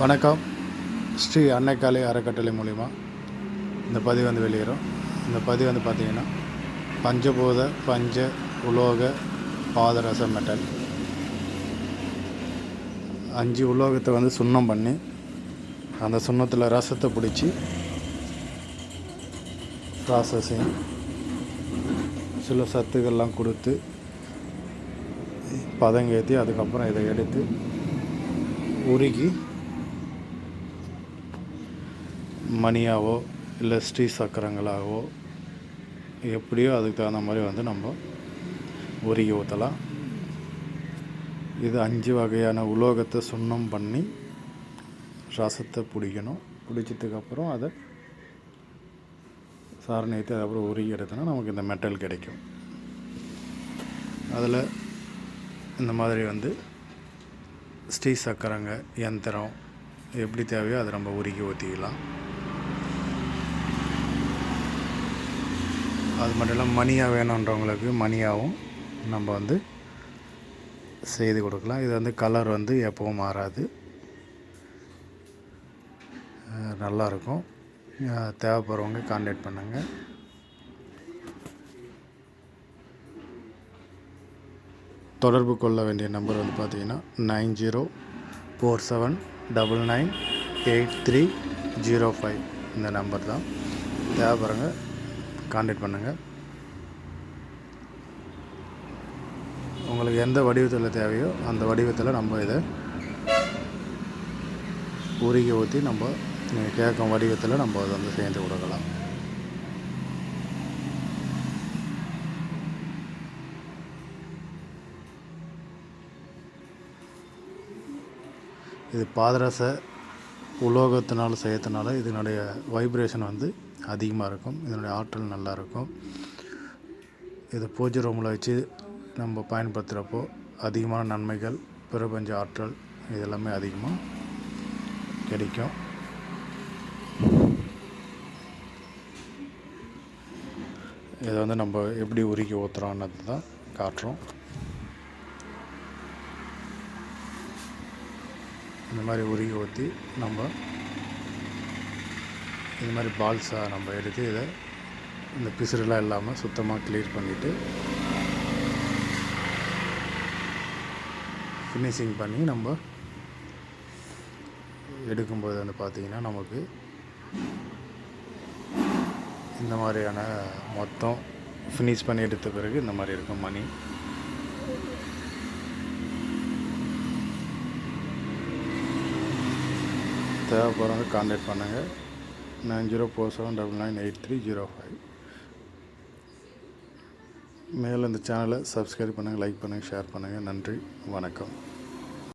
வணக்கம். ஸ்ரீ அன்னைக்காளி அறக்கட்டளை மூலிமா இந்த பதிவு வந்து வெளியேறும். இந்த பதிவு வந்து பார்த்திங்கன்னா பஞ்சபூத பஞ்ச உலோக பாதரச மெட்டல். அஞ்சு உலோகத்தை வந்து சுண்ணம் பண்ணி அந்த சுண்ணத்தில் ரசத்தை பிடிச்சி ப்ராசஸிங் சில சத்துக்கள்லாம் கொடுத்து பதங்கேற்றி அதுக்கப்புறம் இதை எடுத்து உருகி மணியாவோ இல்லை ஸ்ரீ சக்கரங்களாகவோ எப்படியோ அதுக்கு தகுந்த மாதிரி வந்து நம்ம உருகி ஊற்றலாம் இது அஞ்சு வகையான உலோகத்தை சுண்ணம் பண்ணி ரசத்தை பிடிக்கணும். பிடிச்சதுக்கப்புறம் அதை சாரணை அதுக்கப்புறம் உருகி எடுத்தோன்னா நமக்கு இந்த மெட்டல் கிடைக்கும். அதில் இந்த மாதிரி வந்து ஸ்ரீ சக்கரங்க யந்திரம் எப்படி தேவையோ அதை நம்ம உருகி ஊற்றிக்கலாம் அது மட்டும் இல்லாமல் மணியாக வேணுன்றவங்களுக்கு மணியாகவும் நம்ம வந்து செய்து கொடுக்கலாம். இது வந்து கலர் வந்து எப்போவும் மாறாது. நல்லாயிருக்கும் தேவைப்படுறவங்க காண்டாக்ட் பண்ணுங்கள் தொடர்பு கொள்ள வேண்டிய நம்பர் வந்து பார்த்தீங்கன்னா nine zero four seven double nine eight three zero five இந்த நம்பர் தான். தேவைப்படுறங்க காண்டாக்ட் பண்ணுங்கள் உங்களுக்கு எந்த வடிவத்தில் தேவையோ அந்த வடிவத்தில் நம்ம இதை உருகி ஊற்றி நம்ம நீங்கள் கேட்கும் வடிவத்தில் நம்ம அதை வந்து சேர்ந்து கொடுக்கலாம். இது பாதரச உலோகத்தினால் செய்யறதுனால இதனுடைய வைப்ரேஷன் வந்து அதிகமாக இருக்கும். இதனுடைய ஆற்றல் நல்லா இருக்கும். இது பூஜை ரூமில் வச்சு நம்ம பயன்படுத்துகிறப்போ அதிகமான நன்மைகள் பிரபஞ்ச ஆற்றல் இதெல்லாமே அதிகமாக கிடைக்கும். இதை வந்து நம்ம எப்படி உருக்கி ஊற்றுறோன்றது தான் காட்டுறோம். இந்த மாதிரி உருகி ஊற்றி நம்ம இந்த மாதிரி பால்ஸாக நம்ம எடுத்து இதை இந்த பிசுறுலாம் இல்லாமல் சுத்தமாக கிளியர் பண்ணிவிட்டு ஃபினிஷிங் பண்ணி நம்ம எடுக்கும்போது வந்து பார்த்திங்கன்னா நமக்கு இந்த மாதிரியான மொத்தம் ஃபினிஷ் பண்ணி எடுத்த பிறகு இந்த மாதிரி இருக்கும் மணி. தேவைப்படுறவங்க காண்டாக்ட் பண்ணுங்கள் nine zero four seven double nine eight three zero five. மேலும் இந்த சேனலை சப்ஸ்கிரைப் பண்ணுங்கள் லைக் பண்ணுங்கள் ஷேர் பண்ணுங்கள் நன்றி வணக்கம்.